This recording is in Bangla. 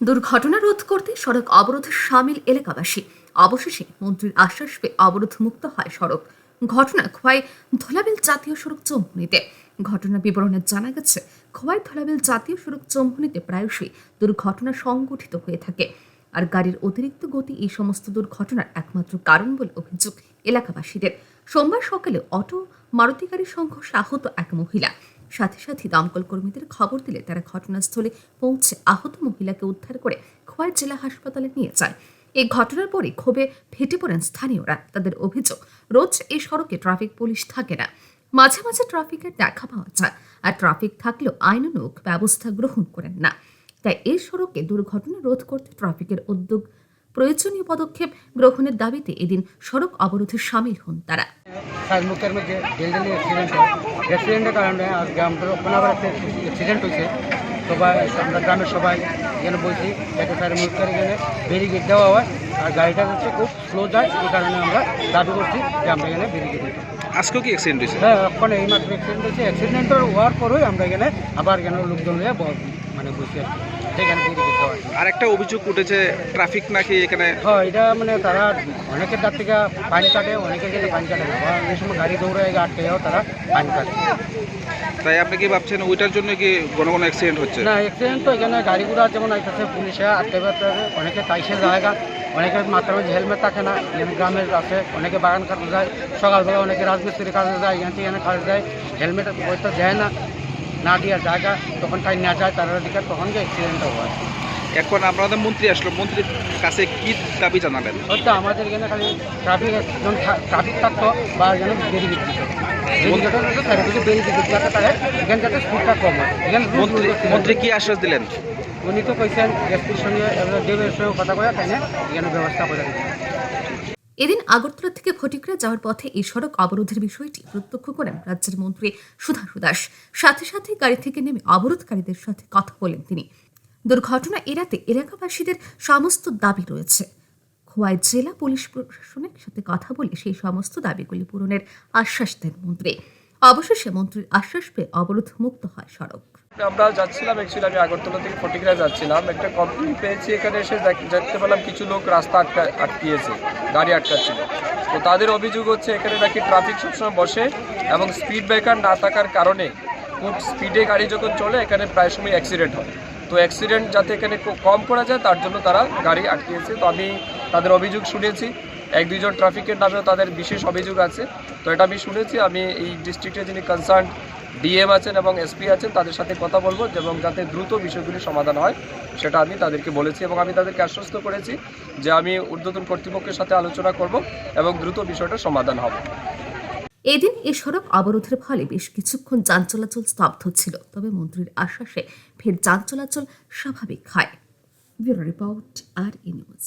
দুর্ঘটনা রোধ করতে সড়ক অবরোধে সামিল এলাকাবাসী। অবশেষে মন্ত্রীর আশ্বাস পেয়ে অবরোধ মুক্ত হয় সড়ক। ঘটনা খোয়াই ধোলাবিল জাতীয় সড়ক চৌমুনিতে ঘটনার বিবরণে জানা গেছে, খোয়াই ধোলাবিল জাতীয় সড়ক চৌমুনিতে প্রায়শই দুর্ঘটনা সংঘটিত হয়ে থাকে। আর গাড়ির অতিরিক্ত গতি এই সমস্ত দুর্ঘটনার একমাত্র কারণ বলে অভিযোগ এলাকাবাসীদের। সোমবার সকালে অটো মারুতি গাড়ির সংঘর্ষে আহত এক মহিলা। সাথে সাথে দমকল কর্মীদের খবর দিলে তারা ঘটনাস্থলে পৌঁছে আহত মহিলাকে উদ্ধার করে খোয়াই জেলা হাসপাতালে নিয়ে যায়। এই ঘটনার পরে ক্ষোভে ফেটে পড়েন স্থানীয়রা। তাদের অভিযোগ, রোজ এই সড়কে ট্রাফিক পুলিশ থাকে না। মাঝে মাঝে ট্রাফিকের দেখা পাওয়া যায় আর ট্রাফিক থাকলেও আইনানুগ ব্যবস্থা গ্রহণ করেন না। তাই এই সড়কে দুর্ঘটনা রোধ করতে ট্রাফিকের উদ্যোগ, প্রয়োজনীয় পদক্ষেপ গ্রহণের দাবিতে এদিন সড়ক অবরোধে সামিল হন তারা। সাজমুখের মধ্যে ডেলডেলি অ্যাক্সিডেন্ট হয় অ্যাক্সিডেন্টের কারণে আজ গ্রামটা ওপেনাবার একটা অ্যাক্সিডেন্ট হয়েছে সবাই আমরা গ্রামের সবাই এখানে বলছি যাতে স্যার মুখের এখানে ব্যারিকেড দেওয়া হয় আর গাড়িটা হচ্ছে খুব স্লো যায় এই কারণে আমরা দাবি করছি যে আমরা এখানে ব্যারিকেড দিতে আজকেও কি অ্যাক্সিডেন্ট হয়েছে হ্যাঁ এখন এই মাত্র অ্যাক্সিডেন্ট হয়েছে অ্যাক্সিডেন্টের হওয়ার পরেই আমরা এখানে আবার এখানে লোকজন মানে বসে আছি সেখানে ব্যারিকেড দেওয়া আর একটা অভিযোগ উঠেছে ট্রাফিক নাকি এখানে? হ্যাঁ এটা মানে তারা অনেকের তার থেকে পান কাটে অনেকের কিন্তু পান কাটে না। এই সময় গাড়ি দৌড়ে আটকে যাও তারা পান কাটে। তাই আপনি কি ভাবছেন ওইটার জন্য কি ঘন ঘন অ্যাক্সিডেন্ট হচ্ছে? না অ্যাক্সিডেন্ট তো এখানে গাড়িগুলো যেমন আইতেছে পুলিশে আটকে পারতে অনেকে তাইসে জায়গা অনেকের মাথার মধ্যে হেলমেট থাকে না এখানে গ্রামের আছে অনেকে বাগান কাটতে যায় সকালবেলা অনেকে রাজমিস্ত্রি কাজে যায় এখান থেকে এখানে কাজে যায় হেলমেট হয়তো দেয় না না দেওয়ার জায়গা তখন টাইম না যায় তার দিকে তখন যে অ্যাক্সিডেন্টটা হয়। এখন আপনাদের মন্ত্রী আসলো মন্ত্রীর কাছে কি দাবি জানালেন? হয়তো আমাদের এখানে খালি ট্রাফিক একজন ট্রাফিক থাকতো বা যেন বেরিয়ে দিত হয়। মন্ত্রী মন্ত্রী কি আশ্বাস দিলেন? উনি তো কইছেন এসপির সঙ্গে এবার দেবের সঙ্গে কথা কয়ে তাই না এখানে ব্যবস্থা করে এদিন আগরতলা থেকে ফটিকরা যাওয়ার পথে এই সড়ক অবরোধের বিষয়টি প্রত্যক্ষ করেন রাজ্যের মন্ত্রী সুধাংশু দাস। সাথে সাথে গাড়ি থেকে নেমে অবরোধকারীদের সাথে কথা বলেন তিনি। দুর্ঘটনা এড়াতে এলাকাবাসীদের সমস্ত দাবি রয়েছে। খোয়াই জেলা পুলিশ প্রশাসনের সাথে কথা বলে সেই সমস্ত দাবিগুলি পূরণের আশ্বাস দেন মন্ত্রী। অবশেষে মন্ত্রীর আশ্বাস পেয়ে অবরোধ মুক্ত হয় সড়ক। আমরা যাচ্ছিলাম অ্যাকচুয়ালি আমি আগরতলা থেকে ফটিকরা যাচ্ছিলাম। একটা কমপ্লেন পেয়েছি, এখানে এসে দেখতে পেলাম কিছু লোক রাস্তা আটকা, আটকিয়েছে, গাড়ি আটকাচ্ছিল। তো তাদের অভিযোগ হচ্ছে, এখানে নাকি ট্রাফিক সবসময় বসে এবং স্পিড ব্রেকার না থাকার কারণে খুব স্পিডে গাড়ি যখন চলে, এখানে প্রায় সময় অ্যাক্সিডেন্ট হয়। তো অ্যাক্সিডেন্ট যাতে এখানে কম করা যায়, তার জন্য তারা গাড়ি আটকিয়েছে তো আমি তাদের অভিযোগ শুনেছি। এক, দুইজন ট্রাফিকের নামেও তাদের বিশেষ অভিযোগ আছে। তো এটা আমি শুনেছি। আমি এই ডিস্ট্রিক্টে যিনি কনসার্ন ডিএম আছেন এবং এসপি আছেন, তাদের সাথে কথা বলব এবং যাতে দ্রুত বিষয়গুলি সমাধান হয়, সেটা আমি তাদেরকে বলেছি এবং আমি তাদেরকে আশ্বস্ত করেছি যে আমি ঊর্ধ্বতন কর্তৃপক্ষের সাথে আলোচনা করব এবং দ্রুত বিষয়টা সমাধান হবে। এদিন এই সড়ক অবরোধের ফলে বেশ কিছুক্ষণ যান চলাচল স্তব্ধ ছিল, তবে মন্ত্রীর আশ্বাসে ফের যান চলাচল স্বাভাবিক হয়। Bureau report R E news.